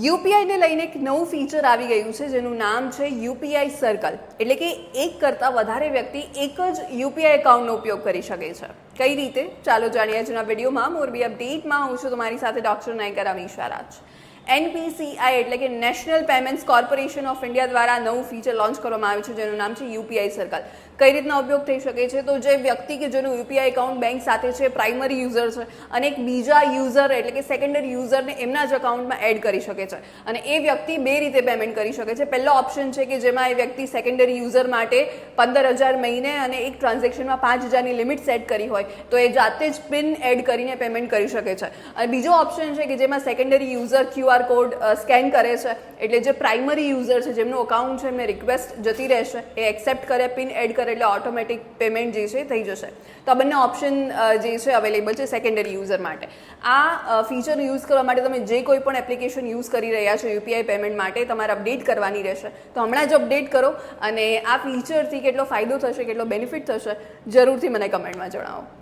યુપીઆઈને લઈને એક નવું ફીચર આવી ગયું છે, જેનું નામ છે યુપીઆઈ સર્કલ. એટલે કે એક કરતાં વધારે વ્યક્તિ એક જ યુપીઆઈ એકાઉન્ટનો ઉપયોગ કરી શકે છે. કઈ રીતે? ચાલો જાણીએ આજના વિડીયોમાં. મોરબી અપડેટમાં હું છું. તમારી સાથે ડોક્ટર નાયકર રમેશ રાજ. એનપીસીઆઈ એટલે કે National Payments Corporation of India દ્વારા નવું ફીચર લોન્ચ કરવામાં આવ્યું છે, જેનું નામ છે યુપીઆઈ સર્કલ કઈ રીતના ઉપયોગ થઈ શકે છે? તો જે વ્યક્તિ કે જેનું યુપીઆઈ એકાઉન્ટ બેંક સાથે છે પ્રાઇમરી યુઝર છે, અને એક બીજા યુઝર એટલે કે સેકન્ડરી યુઝરને એમના જ અકાઉન્ટમાં એડ કરી શકે છે. અને એ વ્યક્તિ બે રીતે પેમેન્ટ કરી શકે છે. પહેલો ઓપ્શન છે કે જેમાં એ વ્યક્તિ સેકન્ડરી યુઝર માટે પંદર હજાર મહિને અને એક ટ્રાન્ઝેક્શનમાં પાંચ હજારની લિમિટ સેટ કરી હોય, તો એ જાતે જ પિન એડ કરીને પેમેન્ટ કરી શકે છે. અને બીજો ઓપ્શન છે કે જેમાં secondary user QR code scan કરે છે. એટલે જે પ્રાઇમરી યુઝર છે, જેમનું અકાઉન્ટ છે, એમને રિક્વેસ્ટ જતી રહેશે. એ એક્સેપ્ટ કરે પિન એડ કરે, એટલે ઓટોમેટિક પેમેન્ટ જે છે થઈ જશે. તો આ બંને ઓપ્શન જે છે અવેલેબલ છે સેકન્ડરી યુઝર માટે. આ ફીચર યુઝ કરવા માટે તમે જે કોઈ પણ એપ્લિકેશન યુઝ કરી રહ્યા છો યુપીઆઈ પેમેન્ટ માટે તમારે અપડેટ કરવાની રહેશે. તો હમણાં જ અપડેટ કરો અને આ ફીચરથી કેટલો ફાયદો થશે, કેટલો બેનિફિટ થશે, જરૂરથી મને કમેન્ટમાં જણાવો.